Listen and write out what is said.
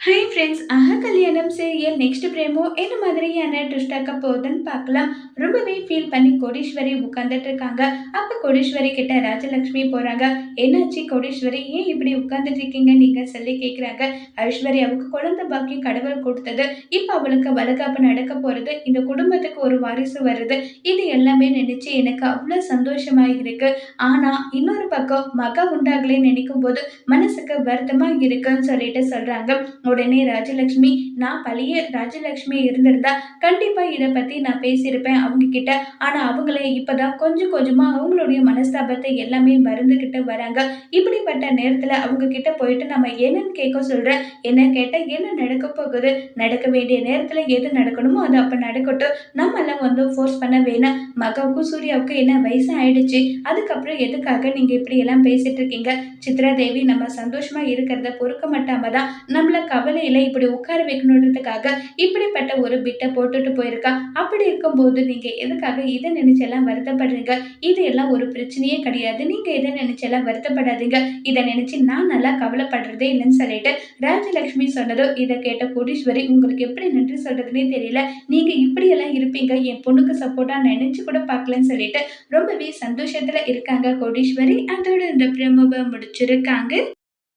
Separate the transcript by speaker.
Speaker 1: Hi friends அஹ கல்யாணம் serial next பிரேமோ என்ன மாதிரியான ட்விஸ்ட் ஆக்க போகுதுன்னு பார்க்கலாம். ரொம்பவே ஃபீல் பண்ணி கோடீஸ்வரி உட்காந்துட்டு இருக்காங்க. அப்போ கோடீஸ்வரி கிட்ட ராஜலக்ஷ்மி போகிறாங்க என்னாச்சு கோடீஸ்வரி? ஏன் இப்படி உட்காந்துட்டு இருக்கீங்க? நீங்கள் சொல்லி கேட்குறாங்க ஐஸ்வர்யாவுக்கு குழந்தை பாக்கியம் கடவுள் கொடுத்தது. இப்போ அவளுக்கு வளகாப்பு நடக்க போகிறது இந்த குடும்பத்துக்கு ஒரு வாரிசு வருது. இது எல்லாமே நினச்சி எனக்கு அவ்வளோ சந்தோஷமாக இருக்கு. ஆனால் இன்னொரு பக்கம் மக உண்டாகலேன்னு நினைக்கும் போது மனசுக்கு வருத்தமாக இருக்குன்னு சொல்லிட்டு சொல்கிறாங்க உடனே ராஜலக்ஷ்மி நான் பழைய ராஜலக்ஷ்மி இருந்திருந்தா கண்டிப்பா இதை பத்தி நான் பேசியிருப்பேன் அவங்க கிட்ட. ஆனா அவங்களே இப்பதான் கொஞ்சம் கொஞ்சமா அவங்களுடைய மனஸ்தாபத்தை எல்லாமே மறந்துகிட்டு வராங்க. இப்படிப்பட்ட நேரத்துல அவங்க கிட்ட போயிட்டு நம்ம என்னன்னு கேட்க சொல்றேன் என்ன கேட்டால் என்ன நடக்க போகுது? நடக்க வேண்டிய நேரத்துல எது நடக்கணுமோ அது அப்ப நடக்கட்டும். நம்ம எல்லாம் வந்து ஃபோர்ஸ் பண்ண வேணாம். மகாவுக்கும் சூர்யாவுக்கும் என்ன வயசு ஆயிடுச்சு. அதுக்கப்புறம் எதுக்காக நீங்க இப்படி எல்லாம் பேசிட்டு இருக்கீங்க? சித்ரா தேவி நம்ம சந்தோஷமா இருக்கிறத பொறுக்க மாட்டாம தான் நம்மள கவலையில் இப்படி உட்கார வைக்கணுன்றதுக்காக இப்படிப்பட்ட ஒரு பிட்டை போட்டுட்டு போயிருக்கா. அப்படி இருக்கும்போது நீங்கள் எதுக்காக இதை நினைச்செல்லாம் வருத்தப்படுறீங்க? இது எல்லாம் ஒரு பிரச்சனையே கிடையாது. நீங்கள் இதை நினைச்செல்லாம் வருத்தப்படாதீங்க. இதை நினைச்சு நான் நல்லா கவலைப்படுறதே இல்லைன்னு சொல்லிட்டு ராஜலக்ஷ்மி சொன்னதோ இதை கேட்ட கோடீஸ்வரி உங்களுக்கு எப்படி நன்றி சொல்றதுன்னே தெரியல. நீங்க இப்படியெல்லாம் இருப்பீங்க. என் பொண்ணுக்கு சப்போர்ட்டா நினைச்சு கூட பார்க்கலன்னு சொல்லிட்டு ரொம்பவே சந்தோஷத்துல இருக்காங்க கோடீஸ்வரி. அதோட இந்த பிரமுக முடிச்சிருக்காங்க.